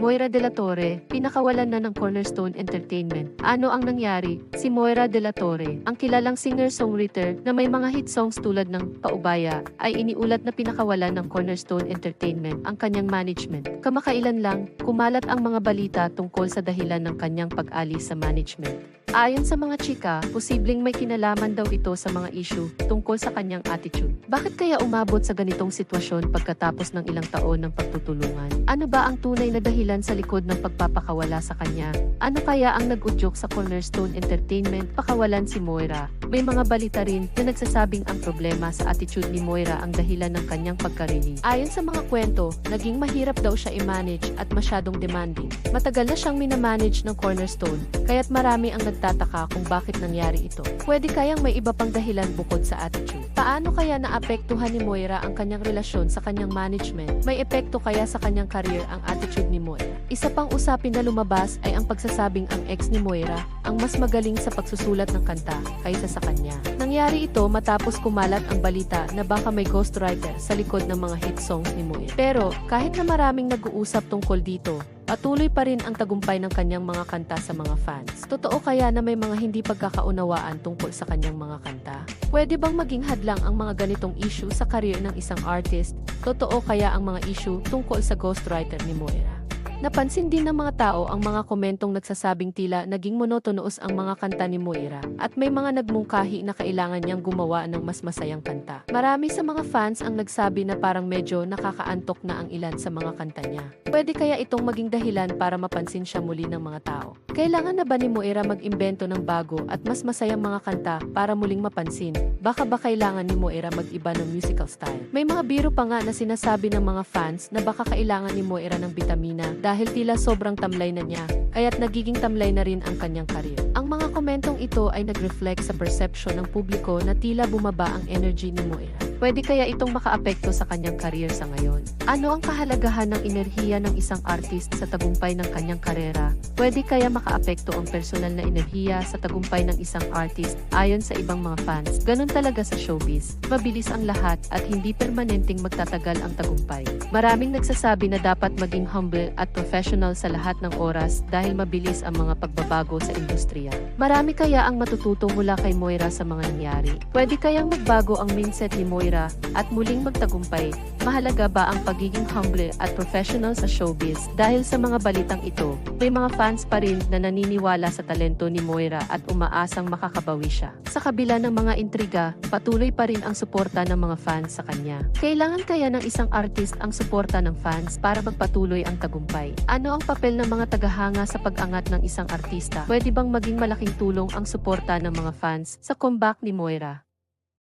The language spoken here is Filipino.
Moira De La Torre, pinakawalan na ng Cornerstone Entertainment. Ano ang nangyari? Si Moira De La Torre, ang kilalang singer-songwriter na may mga hit songs tulad ng Paubaya, ay iniulat na pinakawalan ng Cornerstone Entertainment ang kanyang management. Kamakailan lang, kumalat ang mga balita tungkol sa dahilan ng kanyang pag-alis sa management. Ayon sa mga chika, posibleng may kinalaman daw ito sa mga issue tungkol sa kanyang attitude. Bakit kaya umabot sa ganitong sitwasyon pagkatapos ng ilang taon ng pagtutulungan? Ano ba ang tunay na dahilan sa likod ng pagpapakawala sa kanya? Ano kaya ang nag-udyok sa Cornerstone Entertainment pakawalan si Moira? May mga balita rin na nagsasabing ang problema sa attitude ni Moira ang dahilan ng kanyang pagka-release. Ayon sa mga kwento, naging mahirap daw siya i-manage at masyadong demanding. Matagal na siyang minamanage ng Cornerstone, kaya't marami ang nagtataka kung bakit nangyari ito. Pwede kayang may iba pang dahilan bukod sa attitude. Paano kaya naapektuhan ni Moira ang kanyang relasyon sa kanyang management? May epekto kaya sa kanyang career ang attitude ni Moira? Isa pang usapin na lumabas ay ang pagsasabing ang ex ni Moira ang mas magaling sa pagsusulat ng kanta kaysa sa kanya. Nangyari ito matapos kumalat ang balita na baka may ghostwriter sa likod ng mga hit songs ni Moira. Pero kahit na maraming nag-uusap tungkol dito, Patuloy pa rin ang tagumpay ng kanyang mga kanta sa mga fans. Totoo kaya na may mga hindi pagkakaunawaan tungkol sa kanyang mga kanta? Pwede bang maging hadlang ang mga ganitong issue sa career ng isang artist? Totoo kaya ang mga issue tungkol sa ghostwriter ni Moira? Napansin din ng mga tao ang mga komentong nagsasabing tila naging monotonoos ang mga kanta ni Moira at may mga nagmungkahi na kailangan niyang gumawa ng mas masayang kanta. Marami sa mga fans ang nagsabi na parang medyo nakakaantok na ang ilan sa mga kanta niya. Pwede kaya itong maging dahilan para mapansin siya muli ng mga tao? Kailangan na ba ni Moira mag-imbento ng bago at mas masayang mga kanta para muling mapansin? Baka ba kailangan ni Moira mag-iba ng musical style? May mga biro pa nga na sinasabi ng mga fans na baka kailangan ni Moira ng bitamina dahil tila sobrang tamlay na niya, kaya't nagiging tamlay na rin ang kanyang karir. Ang mga komentong ito ay nag-reflect sa perception ng publiko na tila bumaba ang energy ni Moira. Pwede kaya itong makaapekto sa kanyang career sa ngayon? Ano ang kahalagahan ng enerhiya ng isang artist sa tagumpay ng kanyang karera? Pwede kaya makaapekto ang personal na enerhiya sa tagumpay ng isang artist ayon sa ibang mga fans? Ganon talaga sa showbiz. Mabilis ang lahat at hindi permanenteng magtatagal ang tagumpay. Maraming nagsasabi na dapat maging humble at professional sa lahat ng oras dahil mabilis ang mga pagbabago sa industriya. Marami kaya ang matututo mula kay Moira sa mga nangyari? Pwede kayang magbago ang mindset ni Moira at muling magtagumpay? Mahalaga ba ang pagiging humble at professional sa showbiz? Dahil sa mga balitang ito, may mga fans pa rin na naniniwala sa talento ni Moira at umaasang makakabawi siya. Sa kabila ng mga intriga, patuloy pa rin ang suporta ng mga fans sa kanya. Kailangan kaya ng isang artist ang suporta ng fans para magpatuloy ang tagumpay? Ano ang papel ng mga tagahanga sa pag-angat ng isang artista? Pwede bang maging malaking tulong ang suporta ng mga fans sa comeback ni Moira?